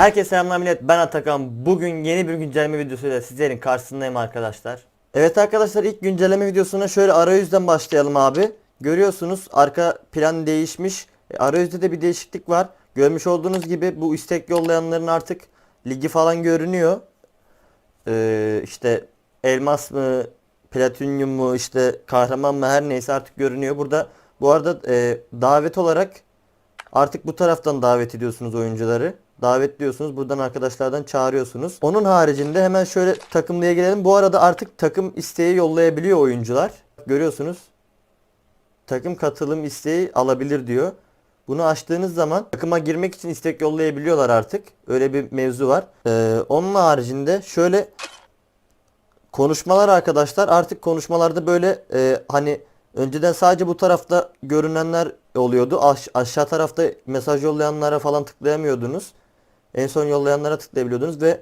Herkese selamlar millet. Ben Atakan. Bugün yeni bir güncelleme videosuyla sizlerin karşısındayım arkadaşlar. Evet arkadaşlar ilk güncelleme videosuna şöyle arayüzden başlayalım abi. Görüyorsunuz arka plan değişmiş. E, Arayüzde de bir değişiklik var. Görmüş olduğunuz gibi bu istek yollayanların artık ligi falan görünüyor. Ee, işte elmas mı platinyum mu işte kahraman mı her neyse artık görünüyor. Burada bu arada e, davet olarak Artık bu taraftan davet ediyorsunuz oyuncuları. Davetliyorsunuz. Buradan arkadaşlardan çağırıyorsunuz. Onun haricinde hemen şöyle takımlıya gelelim. Bu arada artık takım isteği yollayabiliyor oyuncular. Görüyorsunuz. Takım katılım isteği alabilir diyor. Bunu açtığınız zaman takıma girmek için istek yollayabiliyorlar artık. Öyle bir mevzu var. Ee, onun haricinde şöyle konuşmalar arkadaşlar artık konuşmalarda böyle e, hani önceden sadece bu tarafta görünenler oluyordu. Aş- aşağı tarafta mesaj yollayanlara falan tıklayamıyordunuz. En son yollayanlara tıklayabiliyordunuz ve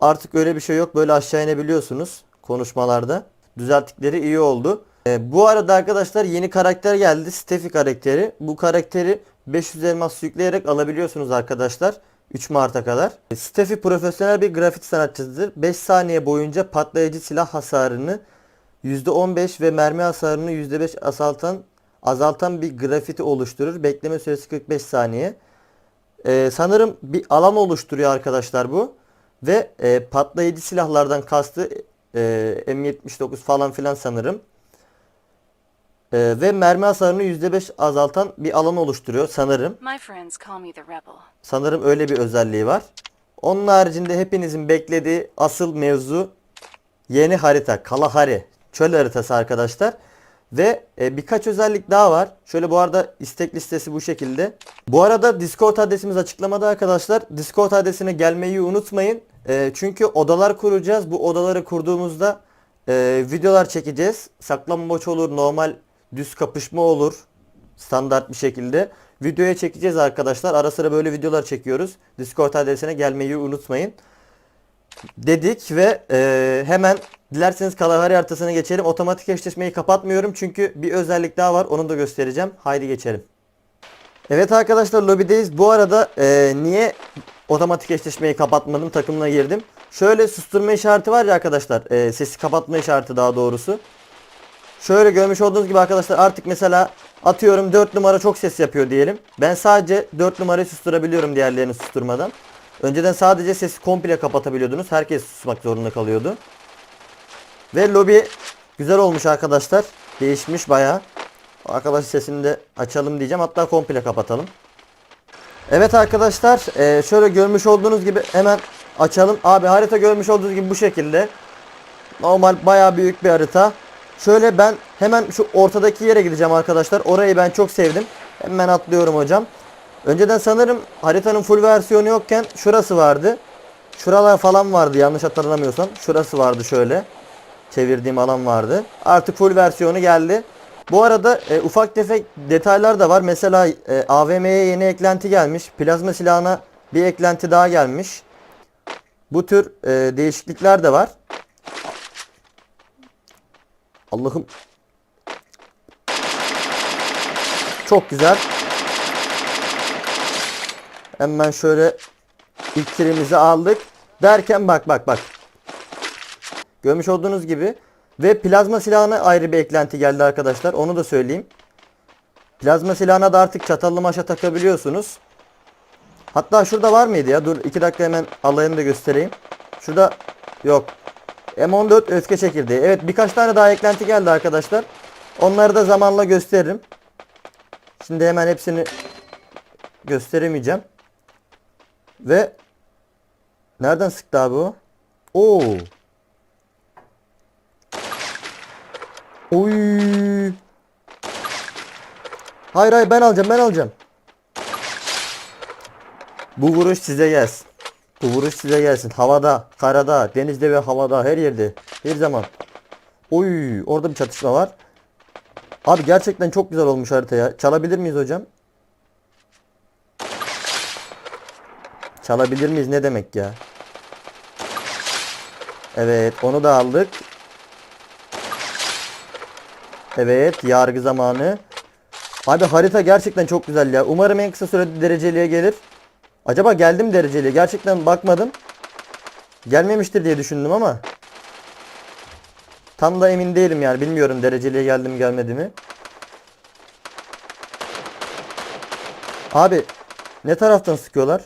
artık öyle bir şey yok. Böyle aşağı inebiliyorsunuz konuşmalarda. Düzelttikleri iyi oldu. E, bu arada arkadaşlar yeni karakter geldi. Steffi karakteri. Bu karakteri 500 elmas yükleyerek alabiliyorsunuz arkadaşlar. 3 Mart'a kadar. Steffi profesyonel bir grafiti sanatçısıdır. 5 saniye boyunca patlayıcı silah hasarını %15 ve mermi hasarını %5 azaltan azaltan bir grafiti oluşturur. Bekleme süresi 45 saniye. Ee, sanırım bir alan oluşturuyor arkadaşlar bu. Ve e, patlayıcı silahlardan kastı e, M79 falan filan sanırım. E, ve mermi hasarını %5 azaltan bir alan oluşturuyor sanırım. Sanırım öyle bir özelliği var. Onun haricinde hepinizin beklediği asıl mevzu yeni harita Kalahari. Çöl haritası arkadaşlar. Ve e, birkaç özellik daha var. Şöyle bu arada istek listesi bu şekilde. Bu arada Discord adresimiz açıklamada arkadaşlar. Discord adresine gelmeyi unutmayın. E, çünkü odalar kuracağız. Bu odaları kurduğumuzda e, videolar çekeceğiz. Saklambaç olur, normal düz kapışma olur. Standart bir şekilde. Videoya çekeceğiz arkadaşlar. Ara sıra böyle videolar çekiyoruz. Discord adresine gelmeyi unutmayın dedik ve e, hemen dilerseniz Kalahari haritasına geçelim. Otomatik eşleşmeyi kapatmıyorum çünkü bir özellik daha var onu da göstereceğim. Haydi geçelim. Evet arkadaşlar lobideyiz. Bu arada e, niye otomatik eşleşmeyi kapatmadım takımına girdim. Şöyle susturma işareti var ya arkadaşlar. E, sesi kapatma işareti daha doğrusu. Şöyle görmüş olduğunuz gibi arkadaşlar artık mesela atıyorum 4 numara çok ses yapıyor diyelim. Ben sadece 4 numarayı susturabiliyorum diğerlerini susturmadan. Önceden sadece sesi komple kapatabiliyordunuz. Herkes susmak zorunda kalıyordu. Ve lobi güzel olmuş arkadaşlar. Değişmiş bayağı. Arkadaş sesini de açalım diyeceğim. Hatta komple kapatalım. Evet arkadaşlar eee, şöyle görmüş olduğunuz gibi hemen açalım. Abi harita görmüş olduğunuz gibi bu şekilde. Normal bayağı büyük bir harita. Şöyle ben hemen şu ortadaki yere gideceğim arkadaşlar. Orayı ben çok sevdim. Hemen atlıyorum hocam. Önceden sanırım haritanın full versiyonu yokken şurası vardı. Şuralar falan vardı yanlış hatırlamıyorsam. Şurası vardı şöyle. Çevirdiğim alan vardı. Artık full versiyonu geldi. Bu arada e, ufak tefek detaylar da var. Mesela e, AVM'ye yeni eklenti gelmiş. Plazma silahına bir eklenti daha gelmiş. Bu tür e, değişiklikler de var. Allah'ım. Çok güzel. Hemen şöyle ilk aldık. Derken bak bak bak. Görmüş olduğunuz gibi. Ve plazma silahına ayrı bir eklenti geldi arkadaşlar. Onu da söyleyeyim. Plazma silahına da artık çatallı maşa takabiliyorsunuz. Hatta şurada var mıydı ya? Dur 2 dakika hemen alayını da göstereyim. Şurada yok. M14 öfke çekirdeği. Evet birkaç tane daha eklenti geldi arkadaşlar. Onları da zamanla gösteririm. Şimdi hemen hepsini gösteremeyeceğim. Ve nereden sıktı abi o? Oo. Oy. Hayır hayır ben alacağım ben alacağım. Bu vuruş size gelsin. Bu vuruş size gelsin. Havada, karada, denizde ve havada her yerde. Her zaman. Oy orada bir çatışma var. Abi gerçekten çok güzel olmuş harita. Çalabilir miyiz hocam? Çalabilir miyiz ne demek ya? Evet onu da aldık. Evet yargı zamanı. Abi harita gerçekten çok güzel ya. Umarım en kısa sürede dereceliğe gelir. Acaba geldim dereceli. Gerçekten bakmadım. Gelmemiştir diye düşündüm ama. Tam da emin değilim yani. Bilmiyorum dereceliye geldim gelmedi mi. Abi ne taraftan sıkıyorlar?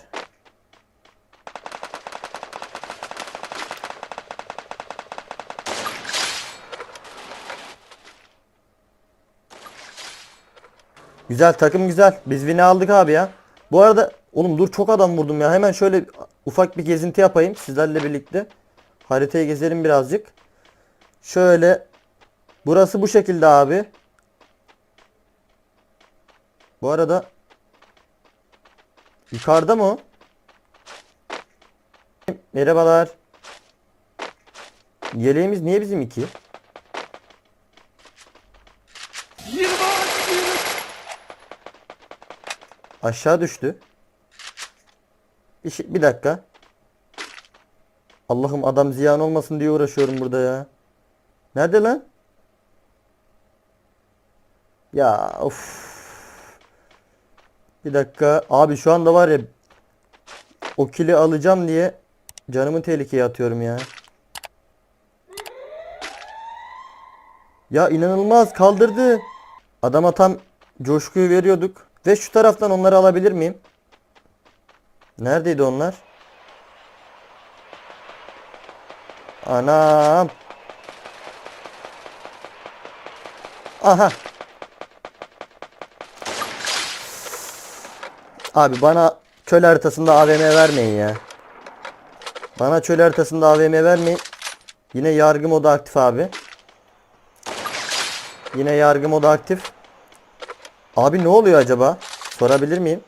Güzel takım güzel. Biz win'i aldık abi ya. Bu arada oğlum dur çok adam vurdum ya. Hemen şöyle ufak bir gezinti yapayım sizlerle birlikte. Haritayı gezelim birazcık. Şöyle burası bu şekilde abi. Bu arada yukarıda mı? Merhabalar. Yeleğimiz niye bizim iki? Aşağı düştü. Bir, şey- bir dakika. Allah'ım adam ziyan olmasın diye uğraşıyorum burada ya. Nerede lan? Ya of. Bir dakika. Abi şu anda var ya o kili alacağım diye canımı tehlikeye atıyorum ya. Ya inanılmaz kaldırdı. Adama tam coşkuyu veriyorduk. Ve şu taraftan onları alabilir miyim? Neredeydi onlar? Anam. Aha. Abi bana çöl haritasında AVM vermeyin ya. Bana çöl haritasında AVM vermeyin. Yine yargı modu aktif abi. Yine yargı modu aktif. Abi ne oluyor acaba? Sorabilir miyim?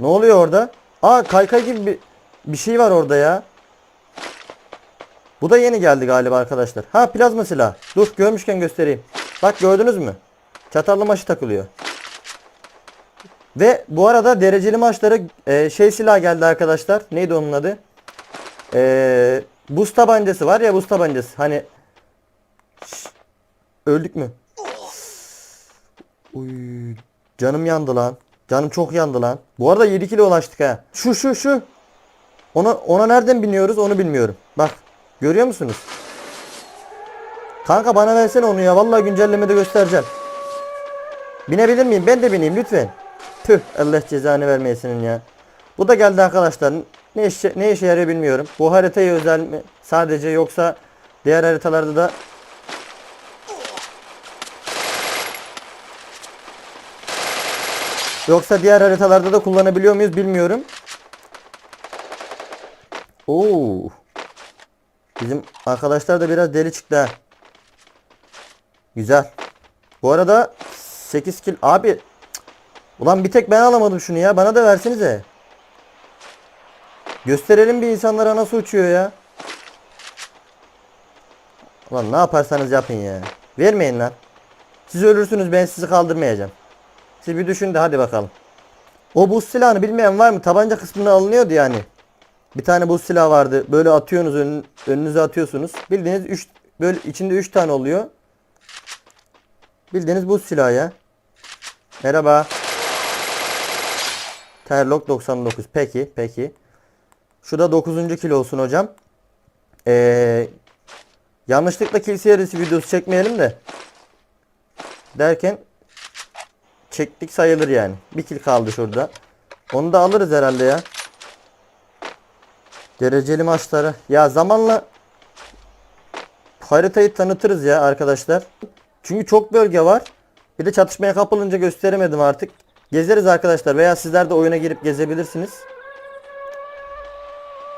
Ne oluyor orada? Aa kaykay gibi bir, bir şey var orada ya. Bu da yeni geldi galiba arkadaşlar. Ha plazma silah. Dur görmüşken göstereyim. Bak gördünüz mü? Çatallı maşı takılıyor. Ve bu arada dereceli maçlara e, şey silah geldi arkadaşlar. Neydi onun adı? E, buz tabancası var ya buz tabancası. Hani Şş, öldük mü? Uy, canım yandı lan. Canım çok yandı lan. Bu arada 7 kilo ulaştık ha. Şu şu şu. Ona ona nereden biniyoruz onu bilmiyorum. Bak görüyor musunuz? Kanka bana versene onu ya. Vallahi güncellemede göstereceğim. Binebilir miyim? Ben de bineyim lütfen. Tüh Allah cezanı vermeyesin ya. Bu da geldi arkadaşlar. Ne işe, ne işe yarıyor bilmiyorum. Bu haritayı özel mi sadece yoksa diğer haritalarda da Yoksa diğer haritalarda da kullanabiliyor muyuz bilmiyorum. Oo. Bizim arkadaşlar da biraz deli çıktı ha. Güzel. Bu arada 8 kill abi. Ulan bir tek ben alamadım şunu ya. Bana da versenize. Gösterelim bir insanlara nasıl uçuyor ya. Ulan ne yaparsanız yapın ya. Vermeyin lan. Siz ölürsünüz ben sizi kaldırmayacağım. Siz bir düşün de hadi bakalım. O buz silahını bilmeyen var mı? Tabanca kısmında alınıyordu yani. Bir tane buz silahı vardı. Böyle atıyorsunuz ön, önünüze atıyorsunuz. Bildiğiniz 3 böyle içinde 3 tane oluyor. Bildiğiniz buz silahı ya. Merhaba. Terlock 99. Peki, peki. Şu da 9. kilo olsun hocam. Ee, yanlışlıkla kill serisi videosu çekmeyelim de. Derken çektik sayılır yani. Bir kill kaldı şurada. Onu da alırız herhalde ya. Dereceli maçları. Ya zamanla haritayı tanıtırız ya arkadaşlar. Çünkü çok bölge var. Bir de çatışmaya kapılınca gösteremedim artık. Gezeriz arkadaşlar veya sizler de oyuna girip gezebilirsiniz.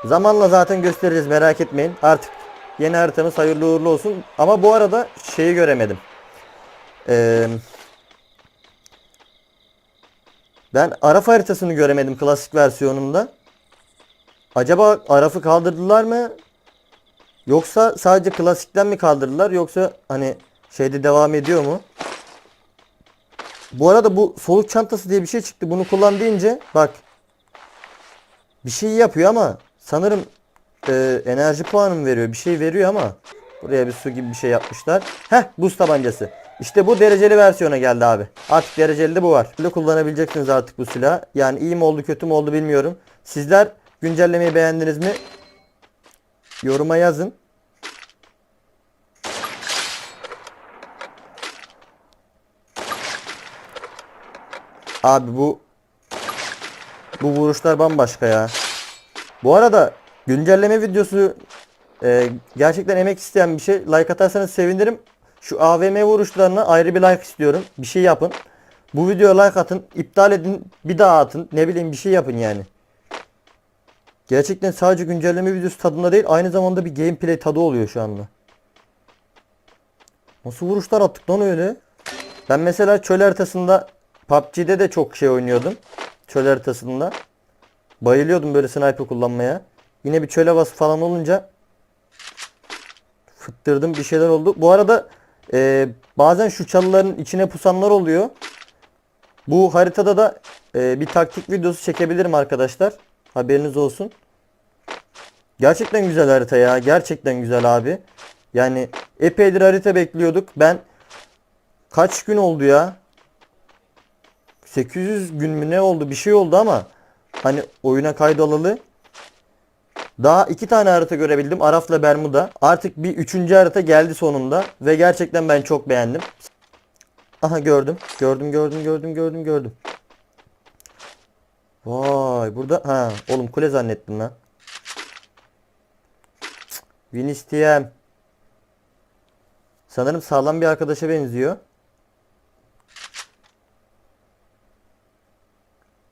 Zamanla zaten göstereceğiz merak etmeyin. Artık yeni haritamız hayırlı uğurlu olsun. Ama bu arada şeyi göremedim. Eee ben Araf haritasını göremedim klasik versiyonunda. Acaba Araf'ı kaldırdılar mı? Yoksa sadece klasikten mi kaldırdılar yoksa hani şeyde devam ediyor mu? Bu arada bu soluk çantası diye bir şey çıktı. Bunu kullan deyince bak bir şey yapıyor ama sanırım e, enerji puanı veriyor? Bir şey veriyor ama buraya bir su gibi bir şey yapmışlar. Heh buz tabancası. İşte bu dereceli versiyona geldi abi. Artık dereceli de bu var. Böyle kullanabileceksiniz artık bu silahı. Yani iyi mi oldu kötü mü oldu bilmiyorum. Sizler güncellemeyi beğendiniz mi? Yoruma yazın. Abi bu bu vuruşlar bambaşka ya. Bu arada güncelleme videosu e, gerçekten emek isteyen bir şey. Like atarsanız sevinirim. Şu AVM vuruşlarına ayrı bir like istiyorum. Bir şey yapın. Bu videoya like atın. iptal edin. Bir daha atın. Ne bileyim bir şey yapın yani. Gerçekten sadece güncelleme videosu tadında değil. Aynı zamanda bir gameplay tadı oluyor şu anda. Nasıl vuruşlar attık lan öyle? Ben mesela çöl haritasında PUBG'de de çok şey oynuyordum. Çöl haritasında. Bayılıyordum böyle sniper kullanmaya. Yine bir çöl havası falan olunca fıttırdım bir şeyler oldu. Bu arada e, bazen şu çalıların içine pusanlar oluyor. Bu haritada da e, bir taktik videosu çekebilirim arkadaşlar. Haberiniz olsun. Gerçekten güzel harita ya. Gerçekten güzel abi. Yani epeydir harita bekliyorduk. Ben kaç gün oldu ya? 800 gün mü ne oldu? Bir şey oldu ama hani oyuna kaydolalı. Daha iki tane harita görebildim. Araf'la Bermuda. Artık bir üçüncü harita geldi sonunda. Ve gerçekten ben çok beğendim. Aha gördüm. Gördüm gördüm gördüm gördüm gördüm. Vay burada ha oğlum kule zannettim lan. Win. Sanırım sağlam bir arkadaşa benziyor.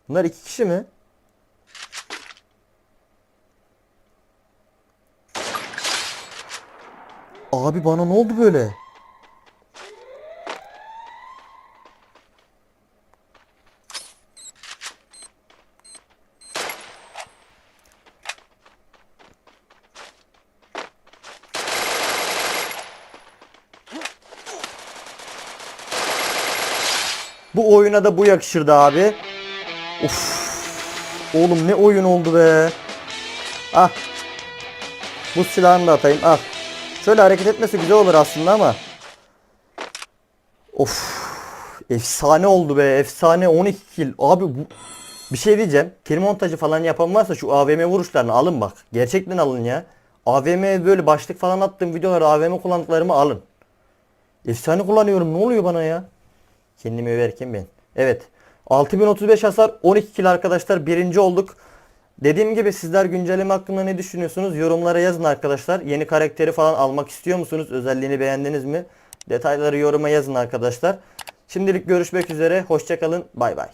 Bunlar iki kişi mi? Abi bana ne oldu böyle? Bu oyuna da bu yakışırdı abi. Of. Oğlum ne oyun oldu be. Ah. Bu silahını da atayım. Al. Şöyle hareket etmesi güzel olur aslında ama. Of. Efsane oldu be. Efsane 12 kill. Abi bu bir şey diyeceğim. Kill montajı falan yapan varsa şu AVM vuruşlarını alın bak. Gerçekten alın ya. AVM böyle başlık falan attığım videoları AVM kullandıklarımı alın. Efsane kullanıyorum. Ne oluyor bana ya? Kendimi överken ben. Evet. 6035 hasar 12 kill arkadaşlar. Birinci olduk. Dediğim gibi sizler güncelleme hakkında ne düşünüyorsunuz? Yorumlara yazın arkadaşlar. Yeni karakteri falan almak istiyor musunuz? Özelliğini beğendiniz mi? Detayları yoruma yazın arkadaşlar. Şimdilik görüşmek üzere. Hoşçakalın. Bay bay.